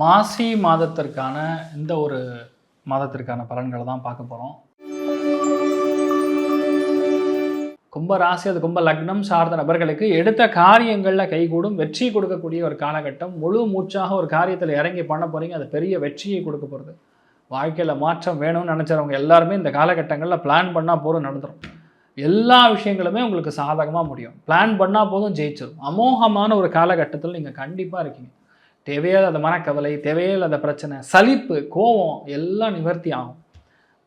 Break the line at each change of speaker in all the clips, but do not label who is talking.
மாசி மாதத்திற்கான இந்த ஒரு மாதத்திற்கான பலன்களை தான் பார்க்க போகிறோம் கும்ப ராசி அது கும்ப லக்னம் சார்ந்த நபர்களுக்கு எடுத்த காரியங்களில் கைகூடும் வெற்றி கொடுக்கக்கூடிய ஒரு காலகட்டம். முழு மூச்சாக ஒரு காரியத்தில் இறங்கி பண்ண போகிறீங்க அது பெரிய வெற்றியை கொடுக்க போகிறது வாழ்க்கையில் மாற்றம் வேணும்னு நினச்சவங்க எல்லாருமே இந்த காலகட்டங்களில் பிளான் பண்ணால் போதும் நடந்துடும் எல்லா விஷயங்களுமே உங்களுக்கு சாதகமாக முடியும். பிளான் பண்ணால் போதும் ஜெயிச்சிடும் அமோகமான ஒரு காலகட்டத்தில் நீங்கள் கண்டிப்பாக இருக்கீங்க. தேவையில்லாத மனக்கவலை தேவையில்லாத பிரச்சனை சலிப்பு கோபம் எல்லாம் நிவர்த்தி ஆகும்.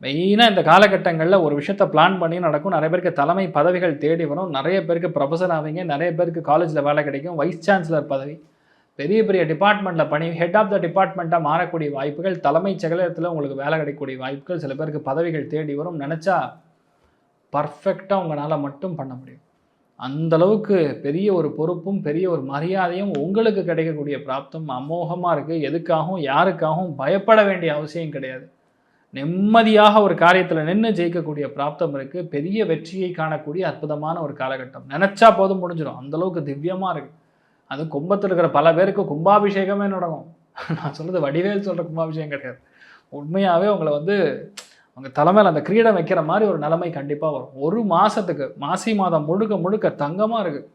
மெயினாக இந்த காலகட்டங்களில் ஒரு விஷயத்தை பிளான் பண்ணி நடக்கும். நிறைய பேருக்கு தலைமை பதவிகள் தேடி வரும். நிறைய பேருக்கு ப்ரொஃபஸர் ஆவீங்க. நிறைய பேருக்கு காலேஜில் வேலை கிடைக்கும். வைஸ் சான்சலர் பதவி. பெரிய பெரிய டிபார்ட்மெண்ட்டில் பணி ஹெட் ஆஃப் த டிபார்ட்மெண்ட்டாக மாறக்கூடிய வாய்ப்புகள் தலைமைச் செயலகத்தில் உங்களுக்கு வேலை கிடைக்கக்கூடிய வாய்ப்புகள் சில பேருக்கு பதவிகள் தேடி வரும். நினச்சா பர்ஃபெக்டாக உங்களால் மட்டும் பண்ண முடியும். அந்த அளவுக்கு பெரிய ஒரு பொறுப்பும் பெரிய ஒரு மரியாதையும் உங்களுக்கு கிடைக்கக்கூடிய பிராப்தம் அமோகமாக இருக்குது எதுக்காகவும் யாருக்காகவும் பயப்பட வேண்டிய அவசியம் கிடையாது. நிம்மதியாக ஒரு காரியத்தில் நின்று ஜெயிக்கக்கூடிய பிராப்தம் இருக்குது பெரிய வெற்றியை காணக்கூடிய அற்புதமான ஒரு காலகட்டம். நினச்சா போதும் முடிஞ்சிடும். அந்தளவுக்கு திவ்யமாக இருக்குது அது கும்பத்தில் இருக்கிற பல பேருக்கு கும்பாபிஷேகமே நடக்கும். நான் சொல்கிறது வடிவேல் சொல்கிற கும்பாபிஷேகம் கிடையாது. உண்மையாகவே உங்களை வந்து அவங்க தலைமையில் அந்த கிரீடம் வைக்கிற மாதிரி ஒரு நிலைமை கண்டிப்பாக வரும். ஒரு மாதத்துக்கு மாசி மாதம் முழுக்க முழுக்க தங்கமாக இருக்குது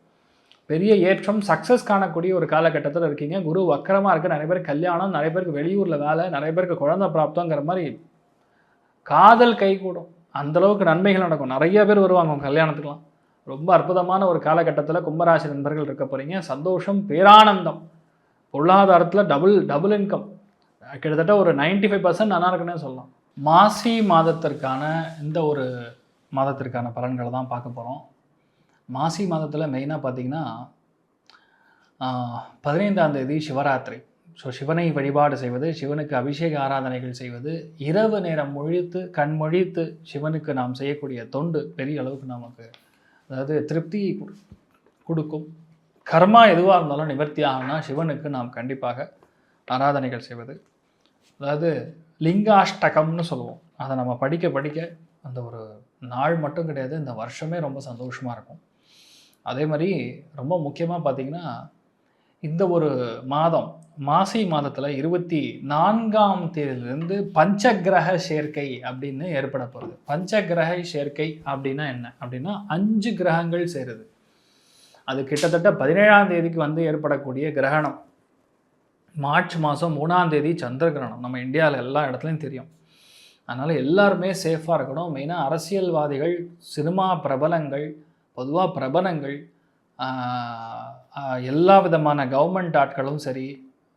பெரிய ஏற்றம் சக்ஸஸ் காணக்கூடிய ஒரு காலகட்டத்தில் இருக்கீங்க. குரு வக்கரமாக இருக்குது நிறைய பேருக்கு கல்யாணம் நிறைய பேருக்கு வெளியூரில் வேலை நிறைய பேருக்கு குழந்தை பிராப்தங்கிற மாதிரி காதல் கைகூடும் அந்த அளவுக்கு நன்மைகள் நடக்கும். நிறைய பேர் வருவாங்க அவங்க கல்யாணத்துக்குலாம் ரொம்ப அற்புதமான ஒரு காலகட்டத்தில் கும்பராசி நண்பர்கள் இருக்க போகிறீங்க சந்தோஷம் பேரானந்தம். பொருளாதாரத்தில் டபுள் டபுள் இன்கம் கிட்டத்தட்ட ஒரு 95% ஃபைவ் பர்சன்ட் நல்லா இருக்குன்னே சொல்லலாம். மாசி மாதத்திற்கான இந்த ஒரு மாதத்திற்கான பலன்களை தான் பார்க்க போகிறோம் மாசி மாதத்தில் மெயினாக பார்த்தீங்கன்னா பதினைந்தாம் தேதி சிவராத்திரி. ஸோ சிவனை வழிபாடு செய்வது சிவனுக்கு அபிஷேக ஆராதனைகள் செய்வது இரவு நேரம் முழித்து கண் மொழித்து சிவனுக்கு நாம் செய்யக்கூடிய தொண்டு பெரிய அளவுக்கு நமக்கு அதாவது திருப்தியை கொடு- கொடுக்கும். கர்மா எதுவாக இருந்தாலும் நிவர்த்தி ஆகணும்னா சிவனுக்கு நாம் கண்டிப்பாக ஆராதனைகள் செய்வது. அதாவது லிங்காஷ்டகம்னு சொல்லுவோம். அதை நம்ம படிக்க படிக்க அந்த ஒரு நாள் மட்டும் கிடையாது இந்த வருஷமே ரொம்ப சந்தோஷமாக இருக்கும். அதே மாதிரி ரொம்ப முக்கியமாக பார்த்தீங்கன்னா இந்த ஒரு மாதம் மாசி மாதத்தில் இருபத்தி நான்காம் தேதியிலிருந்து பஞ்சகிரக சேர்க்கை அப்படின்னு ஏற்பட போகுது பஞ்சகிரக சேர்க்கை அப்படின்னா என்ன? அப்படின்னா அஞ்சு கிரகங்கள் சேருது. அது கிட்டத்தட்ட பதினேழாம் தேதிக்கு வந்து ஏற்படக்கூடிய கிரகணம். மார்ச் மாதம் மூணாம் தேதி சந்திர கிரகணம் நம்ம இந்தியாவில் எல்லா இடத்துலையும் தெரியும். அதனால் எல்லாருமே சேஃபாக இருக்கணும். மெயினாக அரசியல்வாதிகள் சினிமா பிரபலங்கள் பொதுவாக பிரபலங்கள் எல்லா விதமான கவர்மெண்ட் ஆட்களும் சரி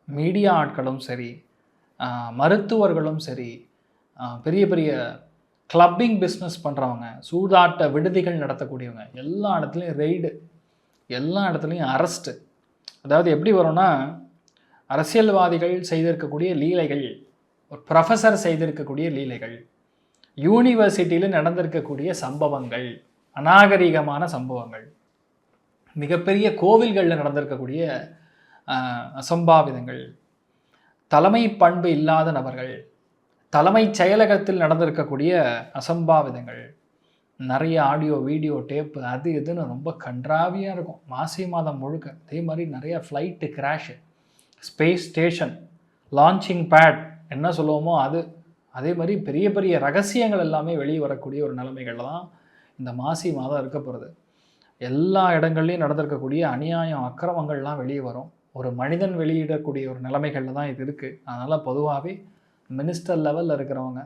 மீடியா ஆட்களும் சரி மருத்துவர்களும் சரி பெரிய பெரிய கிளப்பிங் பிஸ்னஸ் பண்ணுறவங்க சூதாட்ட விடுதிகள் நடத்தக்கூடியவங்க எல்லா இடத்துலையும் ரெய்டு எல்லா இடத்துலையும் அரெஸ்ட்டு அதாவது எப்படி வரும்னா அரசியல்வாதிகள் செய்திருக்கக்கூடிய லீலைகள் ஒரு ப்ரொஃபஸர் செய்திருக்கக்கூடிய லீலைகள் யூனிவர்சிட்டியில் நடந்திருக்கக்கூடிய சம்பவங்கள் அநாகரிகமான சம்பவங்கள் மிகப்பெரிய கோவில்களில் நடந்திருக்கக்கூடிய அசம்பாவிதங்கள் தலைமை பண்பு இல்லாத நபர்கள் தலைமைச் செயலகத்தில் நடந்திருக்கக்கூடிய அசம்பாவிதங்கள் நிறைய ஆடியோ வீடியோ டேப்பு அது இதுன்னு ரொம்ப கன்றாவியாக இருக்கும். மாசி மாதம் முழுக்க. அதே மாதிரி நிறைய flight crash space station launching pad என்ன சொல்லுவோமோ அது அதே மாதிரி பெரிய பெரிய ரகசியங்கள் எல்லாமே வெளியே வரக்கூடிய ஒரு நிலைமைகள் தான் இந்த மாசி மாதம் இருக்க போகிறது எல்லா இடங்கள்லையும் நடந்திருக்கக்கூடிய அநியாயம் அக்கிரமங்கள்லாம் வெளியே வரும். ஒரு மனிதன் வெளியிடக்கூடிய ஒரு நிலைமைகளில் தான் இது இருக்குது அதனால் பொதுவாகவே மினிஸ்டர் லெவலில் இருக்கிறவங்க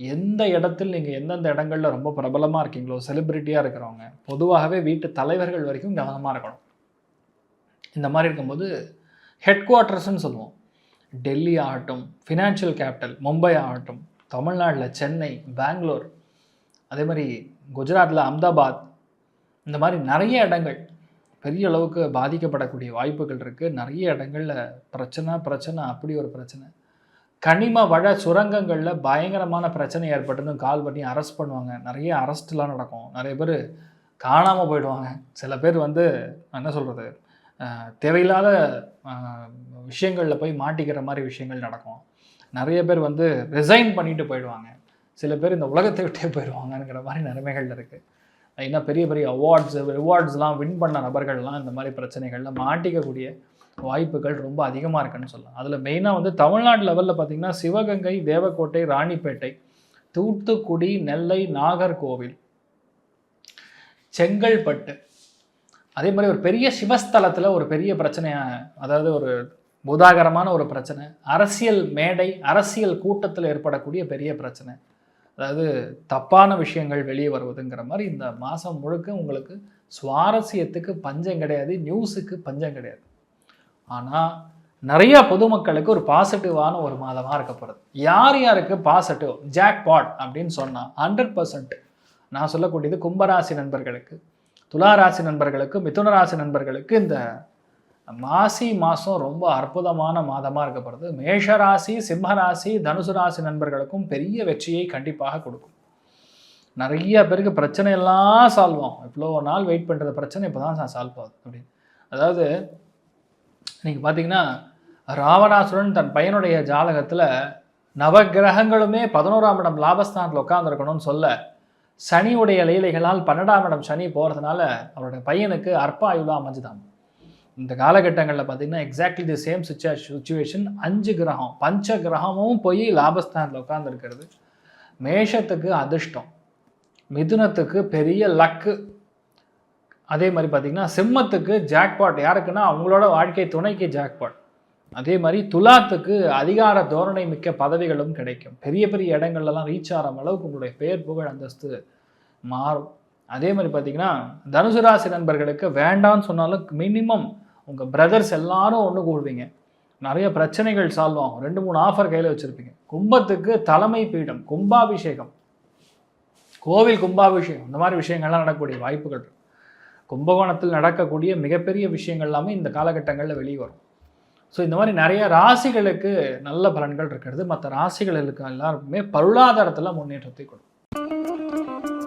எந்த இடத்தில் நீங்கள் எந்தெந்த இடங்களில் ரொம்ப பிரபலமாக இருக்கீங்களோ செலிப்ரிட்டியாக இருக்கிறவங்க பொதுவாகவே வீட்டு தலைவர்கள் வரைக்கும் கவனமாக இருக்கணும். இந்த மாதிரி இருக்கும்போது ஹெட் குவார்ட்டர்ஸ்னு சொல்லுவோம். டெல்லி ஆகட்டும் ஃபினான்ஷியல் கேபிட்டல் மும்பை ஆகட்டும் தமிழ்நாட்டில் சென்னை பெங்களூர் அதே மாதிரி குஜராத்தில் அஹமதாபாத் இந்த மாதிரி நிறைய இடங்கள் பெரிய அளவுக்கு பாதிக்கப்படக்கூடிய வாய்ப்புகள் இருக்குது நிறைய இடங்களில் பிரச்சனை பிரச்சனை அப்படி ஒரு பிரச்சனை. கனிம வள சுரங்கங்களில் பயங்கரமான பிரச்சனை ஏற்பட்டுன்னு கால் பண்ணி அரெஸ்ட் பண்ணுவாங்க. நிறைய அரெஸ்ட்லாம் நடக்கும். நிறைய பேர் காணாமல் போயிடுவாங்க. சில பேர் வந்து என்ன சொல்கிறது தேவையில்லாத விஷயங்களில் போய் மாட்டிக்கிற மாதிரி விஷயங்கள் நடக்கும். நிறைய பேர் வந்து ரிசைன் பண்ணிட்டு போயிடுவாங்க. சில பேர் இந்த உலகத்தை விட்டே போயிடுவாங்கங்கிற மாதிரி நிலைமைகள் இருக்குது இன்னும் பெரிய பெரிய அவார்ட்ஸ் ரிவார்ட்ஸ்லாம் வின் பண்ண நபர்கள்லாம் இந்த மாதிரி பிரச்சனைகளில் மாட்டிக்கக்கூடிய வாய்ப்புகள் ரொம்ப அதிகமாக இருக்குன்னு சொல்லலாம். அதில் மெயினாக வந்து தமிழ்நாடு லெவலில் பார்த்திங்கன்னா சிவகங்கை தேவக்கோட்டை ராணிப்பேட்டை தூத்துக்குடி நெல்லை நாகர்கோவில் செங்கல்பட்டு அதே மாதிரி ஒரு பெரிய சிவஸ்தலத்தில் ஒரு பெரிய பிரச்சனையா அதாவது ஒரு பூதாகரமான ஒரு பிரச்சனை அரசியல் மேடை அரசியல் கூட்டத்தில் ஏற்படக்கூடிய பெரிய பிரச்சனை. அதாவது தப்பான விஷயங்கள் வெளியே வருவதுங்கிற மாதிரி இந்த மாதம் முழுக்க உங்களுக்கு சுவாரஸ்யத்துக்கு பஞ்சம் கிடையாது நியூஸுக்கு பஞ்சம் கிடையாது. ஆனால் நிறையா பொதுமக்களுக்கு ஒரு பாசிட்டிவான ஒரு மாதமாக இருக்க போகிறது யார் யாருக்கு பாசிட்டிவ் ஜாக்பாட் அப்படின்னு சொன்னால் ஹண்ட்ரட் பர்சன்ட் நான் சொல்லக்கூடியது கும்பராசி நண்பர்களுக்கு. துளாராசி நண்பர்களுக்கு மிதுன ராசி நண்பர்களுக்கு இந்த மாசி மாதம் ரொம்ப அற்புதமான மாதமாக இருக்கப்படுது மேஷராசி சிம்மராசி தனுசு ராசி நண்பர்களுக்கும் பெரிய வெற்றியை கண்டிப்பாக கொடுக்கும். நிறைய பேருக்கு பிரச்சனை எல்லாம் சால்வ் ஆகும். இவ்வளோ நாள் வெயிட் பண்ணுறது பிரச்சனை இப்போ தான் சால்வ் ஆகுது அப்படின்னு. அதாவது நீங்கள் பார்த்தீங்கன்னா ராவணாசுரன் தன் பையனுடைய ஜாதகத்தில் நவகிரகங்களுமே பதினோராம் இடம் லாபஸ்தானத்தில் உட்காந்துருக்கணும்னு சொல்ல சனியுடைய லீலைகளால் பன்னெண்டாம் இடம் சனி போகிறதுனால அவருடைய பையனுக்கு அற்ப ஆயுளாக அமைஞ்சுதான் இந்த காலகட்டங்களில் பார்த்தீங்கன்னா எக்ஸாக்ட்லி தி சேம் சுச்சுவே சுச்சுவேஷன் அஞ்சு கிரகம் பஞ்ச கிரகமும் போய் லாபஸ்தானத்தில் உட்காந்துருக்கிறது மேஷத்துக்கு அதிர்ஷ்டம். மிதுனத்துக்கு பெரிய லக்கு அதே மாதிரி பார்த்தீங்கன்னா சிம்மத்துக்கு ஜாக்பாட் யாருக்குன்னா அவங்களோட வாழ்க்கை துணைக்கு ஜாக்பாட் அதே மாதிரி துலாத்துக்கு அதிகார தோரணை மிக்க பதவிகளும் கிடைக்கும். பெரிய பெரிய இடங்கள்லாம் ரீச் ஆகிற அளவுக்கு உங்களுடைய பெயர் புகழ் அந்தஸ்து மாறும். அதே மாதிரி பார்த்தீங்கன்னா தனுசு ராசி நண்பர்களுக்கு வேண்டாம்னு சொன்னாலும் மினிமம் உங்கள் பிரதர்ஸ் எல்லாரும் ஒன்று கூடுவீங்க. நிறைய பிரச்சனைகள் சால்வ் ஆகும். ரெண்டு மூணு ஆஃபர் கையில் வச்சுருப்பீங்க. கும்பத்துக்கு தலைமை பீடம் கும்பாபிஷேகம். கோவில் கும்பாபிஷேகம். இந்த மாதிரி விஷயங்கள்லாம் நடக்கக்கூடிய வாய்ப்புகள் கும்பகோணத்தில் நடக்கக்கூடிய மிகப்பெரிய விஷயங்கள் எல்லாமே இந்த காலகட்டங்களில் வெளியே வரும். ஸோ இந்த மாதிரி நிறைய ராசிகளுக்கு நல்ல பலன்கள் இருக்கிறது. மற்ற ராசிகளுக்கு எல்லாருக்குமே பொருளாதாரத்தில் முன்னேற்றத்தை கொடுக்கும்.